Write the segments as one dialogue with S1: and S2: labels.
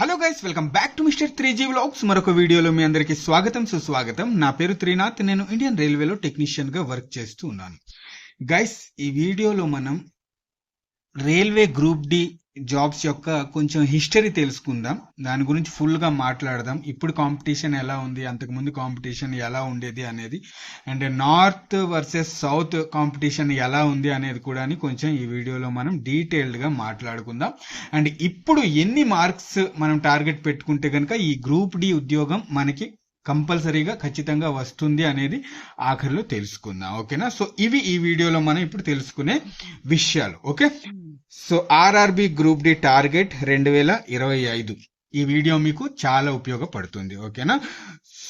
S1: Hello guys welcome back to mister three G vlogs. మరొక వీడియోలో మీ అందరికీ స్వాగతం సుస్వాగతం. నా పేరు త్రినాథ్ నేను ఇండియన్ రైల్వేలో టెక్నీషియన్గా వర్క్ చేస్తూ ఉన్నాను. గైస్ ఈ వీడియోలో మనం రైల్వే గ్రూప్ డి జాబ్స్ యొక్క కొంచెం హిస్టరీ తెలుసుకుందాం. దాని గురించి ఫుల్గా మాట్లాడదాం. ఇప్పుడు కాంపిటీషన్ ఎలా ఉంది? అంతకుముందు కాంపిటీషన్ ఎలా ఉండేది అనేది. And north versus south competition ఎలా ఉంది అనేది కూడా కొంచెం ఈ వీడియోలో మనం డీటెయిల్డ్గా మాట్లాడుకుందాం. అండ్ ఇప్పుడు ఎన్ని మార్క్స్ మనం టార్గెట్ పెట్టుకుంటే కనుక ఈ గ్రూప్ డి ఉద్యోగం మనకి కంపల్సరీగా ఖచ్చితంగా వస్తుంది అనేది ఆఖరిలో తెలుసుకుందాం. ఓకేనా? సో ఇవి ఈ వీడియోలో మనం ఇప్పుడు తెలుసుకునే విషయాలు. Okay? So RRB group D target రెండు వేల ఇరవై ఐదు. ఈ వీడియో మీకు చాలా ఉపయోగపడుతుంది ఓకేనా?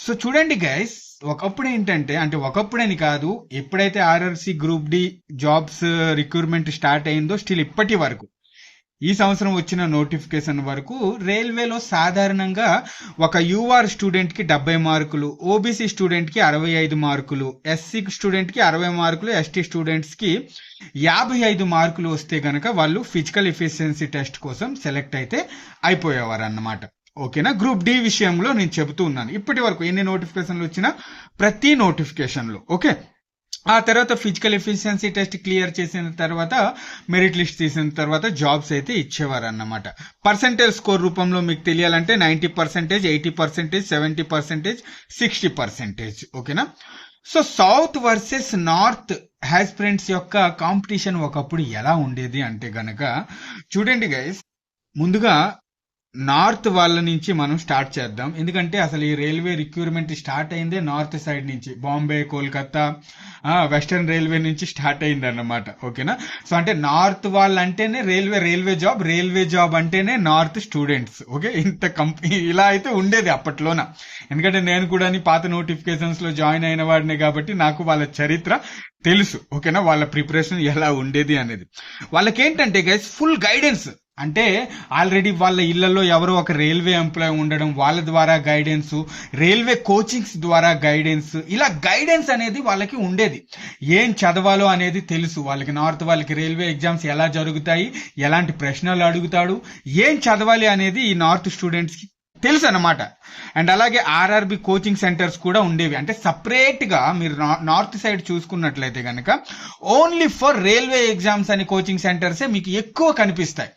S1: సో చూడండి గైస్ ఒకప్పుడు ఏంటంటే అంటే ఒకప్పుడని కాదు ఎప్పుడైతే RRC group D jobs recruitment start అయిందో స్టిల్ ఇప్పటి వరకు ఈ సంవత్సరం వచ్చిన నోటిఫికేషన్ వరకు రైల్వేలో సాధారణంగా ఒక యూఆర్ స్టూడెంట్కి డెబ్బై మార్కులు ఓబీసీ స్టూడెంట్కి అరవై ఐదు మార్కులు ఎస్సీ స్టూడెంట్కి అరవై మార్కులు ఎస్టీ స్టూడెంట్స్కి యాభై ఐదు మార్కులు వస్తే గనక వాళ్ళు ఫిజికల్ ఎఫిషియన్సీ టెస్ట్ కోసం సెలెక్ట్ అయితే అయిపోయేవారు అన్నమాట ఓకేనా? గ్రూప్ డి విషయంలో నేను చెబుతూ ఉన్నాను. ఇప్పటి వరకు ఎన్ని నోటిఫికేషన్లు వచ్చినా ప్రతి నోటిఫికేషన్లు ఓకే? ఆ తర్వాత ఫిజికల్ ఎఫిషియన్సీ టెస్ట్ క్లియర్ చేసిన తర్వాత మెరిట్ లిస్ట్ తీసిన తర్వాత జాబ్స్ అయితే ఇచ్చేవారు అన్నమాట పర్సంటేజ్ స్కోర్ రూపంలో మీకు తెలియాలంటే ninety percentage eighty percentage seventy percentage sixty percentage ఓకేనా? So south versus north aspirants యొక్క కాంపిటీషన్ ఒకప్పుడు ఎలా ఉండేది అంటే గనక చూడండి గైస్ ముందుగా నార్త్ వాళ్ళ నుంచి మనం స్టార్ట్ చేద్దాం. ఎందుకంటే అసలు ఈ రైల్వే రిక్యూర్మెంట్ స్టార్ట్ అయిందే నార్త్ సైడ్ నుంచి. బాంబే కోల్కతా వెస్టర్న్ రైల్వే నుంచి స్టార్ట్ అయింది అన్నమాట ఓకేనా? సో అంటే నార్త్ వాళ్ళు అంటేనే railway railway job railway job అంటేనే నార్త్ స్టూడెంట్స్. ఓకే? ఇంత కంపెనీ ఇలా అయితే ఉండేది అప్పట్లోన. ఎందుకంటే నేను కూడా పాత నోటిఫికేషన్స్లో జాయిన్ అయిన వాడిని కాబట్టి నాకు వాళ్ళ చరిత్ర తెలుసు. ఓకేనా? వాళ్ళ ప్రిపరేషన్ ఎలా ఉండేది అనేది. వాళ్ళకేంటంటే గైస్ ఫుల్ గైడెన్స్ అంటే ఆల్రెడీ వాళ్ళ ఇళ్ళలో ఎవరో ఒక రైల్వే ఎంప్లాయ్ ఉండడం వాళ్ళ ద్వారా గైడెన్స్ రైల్వే కోచింగ్స్ ద్వారా గైడెన్స్ ఇలా గైడెన్స్ అనేది వాళ్ళకి ఉండేది. ఏం చదవాలో అనేది తెలుసు. వాళ్ళకి నార్త్ వాళ్ళకి రైల్వే ఎగ్జామ్స్ ఎలా జరుగుతాయి ఎలాంటి ప్రశ్నలు అడుగుతాడు ఏం చదవాలి అనేది ఈ నార్త్ స్టూడెంట్స్కి తెలుసు అనమాట అండ్ అలాగే ఆర్ఆర్బి కోచింగ్ సెంటర్స్ కూడా ఉండేవి. అంటే సపరేట్గా మీరు నార్త్ సైడ్ చూసుకున్నట్లయితే కనుక ఓన్లీ ఫర్ రైల్వే ఎగ్జామ్స్ అని కోచింగ్ సెంటర్సే మీకు ఎక్కువ కనిపిస్తాయి.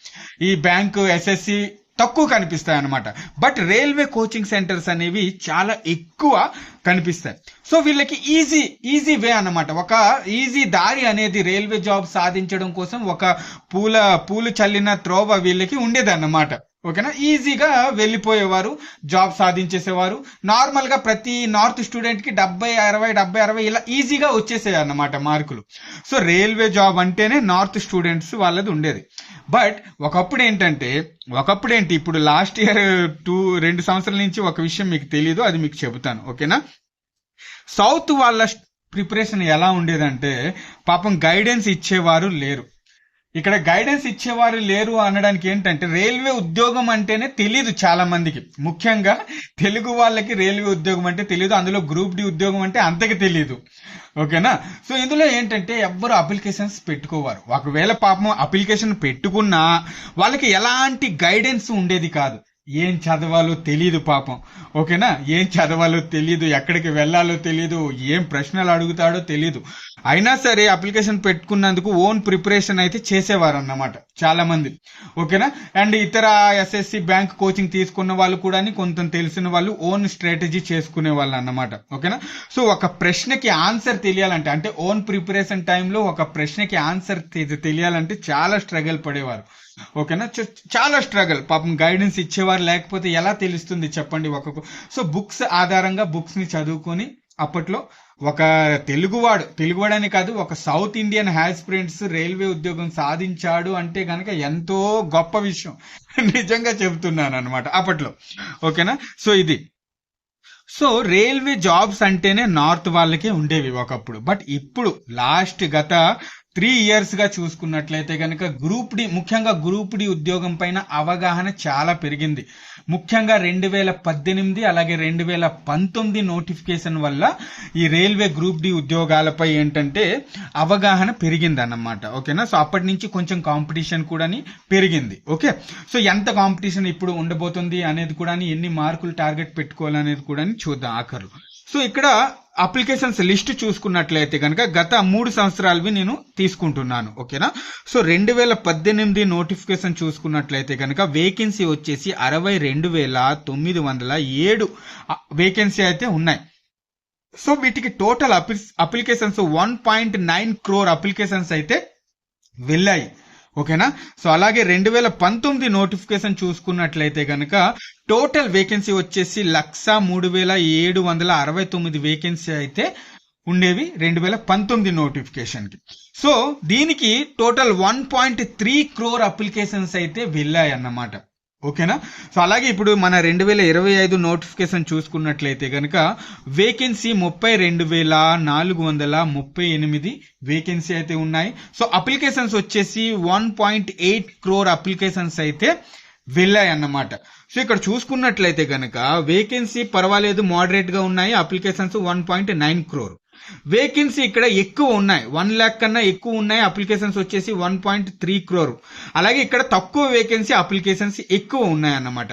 S1: ఈ బ్యాంకు ఎస్ఎస్సి తక్కువ కనిపిస్తాయి అనమాట బట్ రైల్వే కోచింగ్ సెంటర్స్ అనేవి చాలా ఎక్కువ కనిపిస్తాయి. సో వీళ్ళకి ఈజీ ఈజీ వే అన్నమాట. ఒక ఈజీ దారి అనేది రైల్వే జాబ్ సాధించడం కోసం ఒక పూల పూలు చల్లిన త్రోవ వీళ్ళకి ఉండేదన్నమాట. ఓకేనా? ఈజీగా వెళ్ళిపోయేవారు జాబ్ సాధించేసేవారు. నార్మల్గా ప్రతి నార్త్ స్టూడెంట్కి డెబ్బై అరవై డెబ్బై అరవై ఇలా ఈజీగా వచ్చేసాయి అన్నమాట మార్కులు. సో రైల్వే జాబ్ అంటేనే నార్త్ స్టూడెంట్స్ వాళ్ళది ఉండేది. బట్ ఒకప్పుడు ఏంటంటే ఒకప్పుడు ఏంటి ఇప్పుడు లాస్ట్ ఇయర్ టూ రెండు సంవత్సరాల నుంచి ఒక విషయం మీకు తెలియదు అది మీకు చెబుతాను ఓకేనా? సౌత్ వాళ్ళ ప్రిపరేషన్ ఎలా ఉండేదంటే పాపం గైడెన్స్ ఇచ్చేవారు లేరు. ఇక్కడ గైడెన్స్ ఇచ్చేవారు లేరు అనడానికి ఏంటంటే రైల్వే ఉద్యోగం అంటేనే తెలియదు చాలా మందికి. ముఖ్యంగా తెలుగు వాళ్ళకి రైల్వే ఉద్యోగం అంటే తెలియదు అందులో గ్రూప్ డి ఉద్యోగం అంటే అంతకి తెలియదు ఓకేనా? సో ఇందులో ఏంటంటే ఎవ్వరు అప్లికేషన్స్ పెట్టుకోవారు. ఒకవేళ పాపం అప్లికేషన్ పెట్టుకున్నా వాళ్ళకి ఎలాంటి గైడెన్స్ ఉండేది కాదు. ఏం చదవాలో తెలియదు పాపం. ఓకేనా? ఏం చదవాలో తెలియదు ఎక్కడికి వెళ్ళాలో తెలియదు ఏం ప్రశ్నలు అడుగుతాడో తెలియదు అయినా సరే అప్లికేషన్ పెట్టుకున్నందుకు ఓన్ ప్రిపరేషన్ అయితే చేసేవారు అన్నమాట చాలా మంది ఓకేనా? అండ్ ఇతర ఎస్ఎస్సి బ్యాంక్ కోచింగ్ తీసుకున్న వాళ్ళు కూడా కొంత తెలిసిన వాళ్ళు ఓన్ స్ట్రాటజీ చేసుకునే వాళ్ళు అన్నమాట ఓకేనా? సో ఒక ప్రశ్నకి ఆన్సర్ తెలియాలంటే అంటే ఓన్ ప్రిపరేషన్ టైంలో ఒక ప్రశ్నకి ఆన్సర్ తెలియాలంటే చాలా స్ట్రగుల్ పడేవారు. ఓకేనా? చాలా స్ట్రగల్ పాపం గైడెన్స్ ఇచ్చేవారు లేకపోతే ఎలా తెలుస్తుంది చెప్పండి ఒక సో బుక్స్ ఆధారంగా బుక్స్ని చదువుకొని అప్పట్లో ఒక తెలుగువాడు తెలుగువాడని కాదు ఒక సౌత్ ఇండియన్ హ్యాస్పిరెంట్స్ రైల్వే ఉద్యోగం సాధించాడు అంటే కనుక ఎంతో గొప్ప విషయం. నిజంగా చెబుతున్నాను అనమాట అప్పట్లో. ఓకేనా? సో ఇది. సో రైల్వే జాబ్స్ అంటేనే నార్త్ వాళ్ళకే ఉండేవి ఒకప్పుడు. బట్ ఇప్పుడు లాస్ట్ గత త్రీ ఇయర్స్గా చూసుకున్నట్లయితే కనుక గ్రూప్ డి ముఖ్యంగా గ్రూప్ డి ఉద్యోగం పైన అవగాహన చాలా పెరిగింది. ముఖ్యంగా రెండు వేల పద్దెనిమిది అలాగే రెండు వేల పంతొమ్మిది నోటిఫికేషన్ వల్ల ఈ రైల్వే గ్రూప్ డి ఉద్యోగాలపై ఏంటంటే అవగాహన పెరిగింది అన్నమాట ఓకేనా? సో అప్పటి నుంచి కొంచెం కాంపిటీషన్ కూడా పెరిగింది. ఓకే? సో ఎంత కాంపిటీషన్ ఇప్పుడు ఉండబోతుంది అనేది కూడా ఎన్ని మార్కులు టార్గెట్ పెట్టుకోవాలనేది కూడా చూద్దాం ఆఖరు సో ఇక్కడ అప్లికేషన్స్ లిస్ట్ చూసుకున్నట్లయితే కనుక గత మూడు సంవత్సరాలవి నేను తీసుకుంటున్నాను ఓకేనా? సో రెండు వేల పద్దెనిమిది నోటిఫికేషన్ చూసుకున్నట్లయితే కనుక వేకెన్సీ వచ్చేసి అరవై రెండు వేల తొమ్మిది వందల ఏడు వేకెన్సీ అయితే ఉన్నాయి. సో వీటికి total applications one point nine crore applications అయితే వెళ్ళాయి. ఓకేనా? సో అలాగే రెండు వేల పంతొమ్మిది నోటిఫికేషన్ చూసుకున్నట్లయితే కనుక టోటల్ వేకెన్సీ వచ్చేసి లక్ష మూడు వేల ఏడు వందల అరవై తొమ్మిది వేకెన్సీ అయితే ఉండేవి రెండు వేల పంతొమ్మిది నోటిఫికేషన్కి. సో దీనికి total one point three crore applications అయితే వెళ్ళాయి అన్నమాట ఓకేనా? సో అలాగే ఇప్పుడు మన రెండు వేల ఇరవై ఐదు నోటిఫికేషన్ చూసుకున్నట్లయితే కనుక వేకెన్సీ ముప్పై రెండు వేల నాలుగు వందల ముప్పై ఎనిమిది వేకెన్సీ అయితే ఉన్నాయి. సో అప్లికేషన్స్ వచ్చేసి one point eight crore applications అయితే వెళ్ళాయి అన్నమాట సో ఇక్కడ చూసుకున్నట్లయితే కనుక వేకెన్సీ పర్వాలేదు మోడరేట్గా ఉన్నాయి. Applications one point nine crore vacancy ఇక్కడ ఎక్కువ ఉన్నాయి. వన్ ల్యాక్ కన్నా ఎక్కువ ఉన్నాయి. అప్లికేషన్స్ వచ్చేసి వన్ పాయింట్ త్రీ క్రోర్ అలాగే ఇక్కడ తక్కువ వేకెన్సీ అప్లికేషన్స్ ఎక్కువ ఉన్నాయి అన్నమాట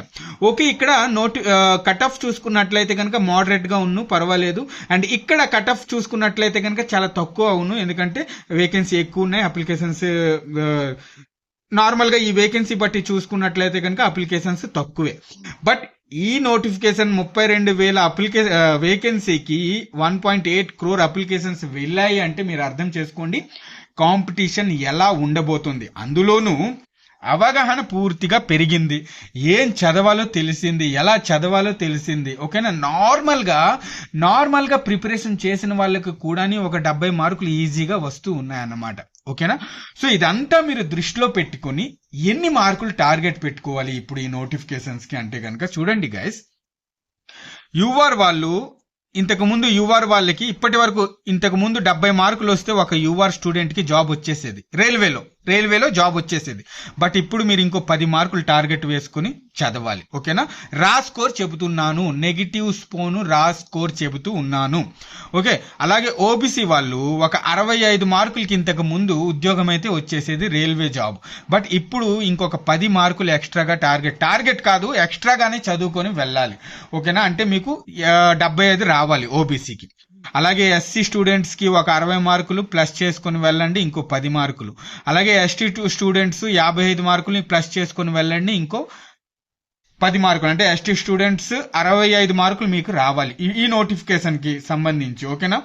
S1: ఓకే ఇక్కడ నోటి కట్ ఆఫ్ చూసుకున్నట్లయితే కనుక మోడరేట్గా ఉన్ను పర్వాలేదు. అండ్ ఇక్కడ కట్ ఆఫ్ చూసుకున్నట్లయితే కనుక చాలా తక్కువ అవును ఎందుకంటే వేకెన్సీ ఎక్కువ ఉన్నాయి. అప్లికేషన్స్ నార్మల్గా ఈ వేకెన్సీ బట్టి చూసుకున్నట్లయితే కనుక అప్లికేషన్స్ తక్కువే. బట్ ఈ నోటిఫికేషన్ ముప్పై రెండు వేల అప్లికే వేకెన్సీకి one point eight crore applications వెళ్ళాయి అంటే మీరు అర్థం చేసుకోండి. కాంపిటీషన్ ఎలా ఉండబోతుంది? అందులోనూ అవగాహన పూర్తిగా పెరిగింది. ఏం చదవాలో తెలిసింది ఎలా చదవాలో తెలిసింది. ఓకేనా? నార్మల్గా నార్మల్గా ప్రిపరేషన్ చేసిన వాళ్ళకి కూడా ఒక డెబ్బై మార్కులు ఈజీగా వస్తూ ఉన్నాయన్నమాట. ఓకేనా? సో ఇదంతా మీరు దృష్టిలో పెట్టుకొని ఎన్ని మార్కులు టార్గెట్ పెట్టుకోవాలి ఇప్పుడు ఈ నోటిఫికేషన్స్కి అంటే కనుక చూడండి గైస్. యువర్ వాళ్ళు ఇంతకు ముందు యువర్ వాళ్ళకి ఇప్పటి వరకు ఇంతకు ముందు డెబ్బై మార్కులు వస్తే ఒక యువర్ స్టూడెంట్కి జాబ్ వచ్చేసేది రైల్వేలో. రైల్వేలో జాబ్ వచ్చేసేది. బట్ ఇప్పుడు మీరు ఇంకో పది మార్కులు టార్గెట్ వేసుకుని చదవాలి. ఓకేనా? రా స్కోర్ చెబుతున్నాను. నెగిటివ్ స్పోను రా స్కోర్ చెబుతూ ఉన్నాను. ఓకే? అలాగే ఓబీసీ వాళ్ళు ఒక అరవై ఐదు మార్కులకి ఇంతకు ముందు ఉద్యోగం అయితే వచ్చేసేది రైల్వే జాబ్. బట్ ఇప్పుడు ఇంకొక పది మార్కులు ఎక్స్ట్రాగా టార్గెట్. టార్గెట్ కాదు ఎక్స్ట్రాగానే చదువుకొని వెళ్ళాలి. ఓకేనా? అంటే మీకు డెబ్బై ఐదు రావాలి ఓబీసీకి అలాగే ఎస్సీ స్టూడెంట్స్కి ఒక అరవై మార్కులు ప్లస్ చేసుకుని వెళ్ళండి ఇంకో పది మార్కులు. అలాగే ఎస్టీ స్టూడెంట్స్ యాభై ఐదు మార్కులు ప్లస్ చేసుకుని వెళ్ళండి ఇంకో పది మార్కులు. అంటే ఎస్టీ స్టూడెంట్స్ అరవై ఐదు మార్కులు మీకు రావాలి ఈ నోటిఫికేషన్కి సంబంధించి ఓకేనా?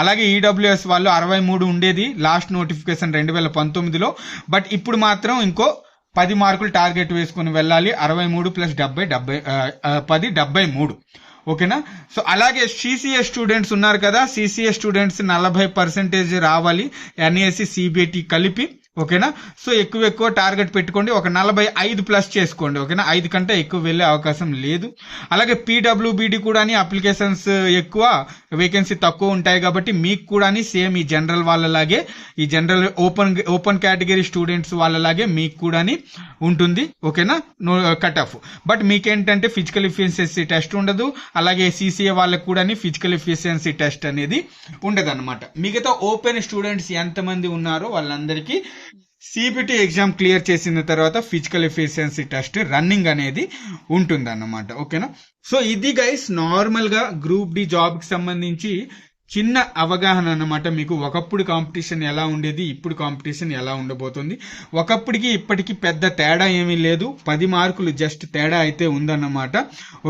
S1: అలాగే ఈడబ్ల్యూఎస్ వాళ్ళు అరవై మూడు ఉండేది లాస్ట్ నోటిఫికేషన్ రెండు వేల పంతొమ్మిదిలో. బట్ ఇప్పుడు మాత్రం ఇంకో పది మార్కులు టార్గెట్ వేసుకుని వెళ్ళాలి అరవై మూడు ప్లస్ డెబ్బై డెబ్బై పది డెబ్బై మూడు. ఓకేనా? సో అలాగే సిసిఏ స్టూడెంట్స్ ఉన్నారు కదా సిసిఏ స్టూడెంట్స్ నలభై పర్సెంటేజ్ రావాలి. ఎన్ఏసి సిబిఐటి కలిపి. ఓకేనా? సో ఎక్కువ ఎక్కువ టార్గెట్ పెట్టుకోండి. ఒక నలభై ఐదు ప్లస్ చేసుకోండి ఓకేనా? ఐదు కంటే ఎక్కువ వెళ్ళే అవకాశం లేదు. అలాగే పీడబ్ల్యూబీడి కూడా అప్లికేషన్స్ ఎక్కువ వేకెన్సీ తక్కువ ఉంటాయి కాబట్టి మీకు కూడా సేమ్ ఈ జనరల్ వాళ్ళలాగే ఈ general open open category students వాళ్ళలాగే మీకు కూడా ఉంటుంది ఓకేనా? Cut off. బట్ మీకేంటంటే ఫిజికల్ ఎఫిషియన్సీ టెస్ట్ ఉండదు అలాగే సీసీఏ వాళ్ళకి కూడా ఫిజికల్ ఎఫిషియన్సీ టెస్ట్ అనేది ఉండదు మిగతా ఓపెన్ స్టూడెంట్స్ ఎంతమంది ఉన్నారో వాళ్ళందరికీ సిబిటి ఎగ్జామ్ క్లియర్ చేసిన తర్వాత ఫిజికల్ ఎఫిషియన్సీ టెస్ట్ రన్నింగ్ అనేది ఉంటుంది అన్నమాట ఓకేనా సో ఇది గైస్ నార్మల్గా గ్రూప్ డి జాబ్కి సంబంధించి చిన్న అవగాహన అన్నమాట మీకు. ఒకప్పుడు కాంపిటీషన్ ఎలా ఉండేది ఇప్పుడు కాంపిటీషన్ ఎలా ఉండబోతుంది? ఒకప్పటికి ఇప్పటికి పెద్ద తేడా ఏమీ లేదు. పది మార్కులు జస్ట్ తేడా అయితే ఉందన్నమాట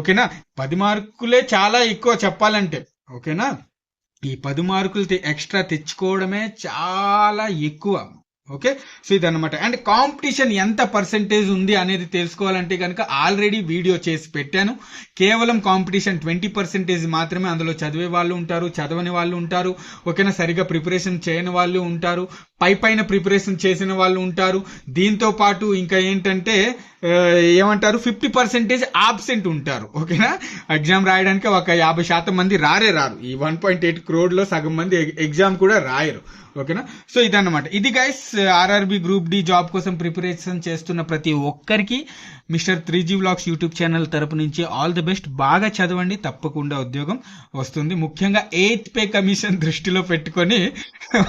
S1: ఓకేనా పది మార్కులే చాలా ఎక్కువ చెప్పాలంటే ఓకేనా ఈ పది మార్కులు ఎక్స్ట్రా తెచ్చుకోవడమే చాలా ఎక్కువ. ఓకే? సో ఇదన్నమాట. అండ్ కాంపిటీషన్ ఎంత పర్సెంటేజ్ ఉంది అనేది తెలుసుకోవాలంటే కనుక ఆల్రెడీ వీడియో చేసి పెట్టాను. కేవలం కాంపిటీషన్ ట్వంటీ పర్సెంటేజ్ మాత్రమే అందులో చదివే వాళ్ళు ఉంటారు చదవని వాళ్ళు ఉంటారు ఓకేనా? సరిగా ప్రిపరేషన్ చేయని వాళ్ళు ఉంటారు పై పైన ప్రిపరేషన్ చేసిన వాళ్ళు ఉంటారు. దీంతో పాటు ఇంకా ఏంటంటే ఏమంటారు? ఫిఫ్టీ పర్సెంటేజ్ ఆబ్సెంట్ ఉంటారు. ఓకేనా? ఎగ్జామ్ రాయడానికి ఒక యాభై శాతం మంది రారే రారు. ఈ వన్ పాయింట్ ఎయిట్ క్రోడ్లో సగం మంది ఎగ్జామ్ కూడా రాయరు. ఓకేనా? సో ఇదన్నమాట. ఇది guys RRB group D job కోసం ప్రిపరేషన్ చేస్తున్న ప్రతి ఒక్కరికి mister three G vlogs YouTube channel తరపు నుంచి ఆల్ ది బెస్ట్. బాగా చదవండి తప్పకుండా ఉద్యోగం వస్తుంది. ముఖ్యంగా ఎయిత్ పే కమిషన్ దృష్టిలో పెట్టుకొని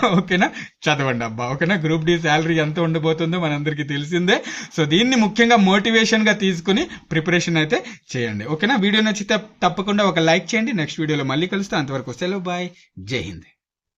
S1: ఓకేనా? చదవండి అబ్బా. ఓకేనా? గ్రూప్ డి శాలరీ ఎంత ఉండబోతుందో మనందరికీ తెలిసిందే. సో దీన్ని ముఖ్యంగా మోటివేషన్గా తీసుకుని ప్రిపరేషన్ అయితే చేయండి. ఓకేనా వీడియో నచ్చితే తప్పకుండా ఒక లైక్ చేయండి. నెక్స్ట్ వీడియోలో మళ్ళీ కలుస్తాను అంతవరకు సెలవు బాయ్. జై హింద్.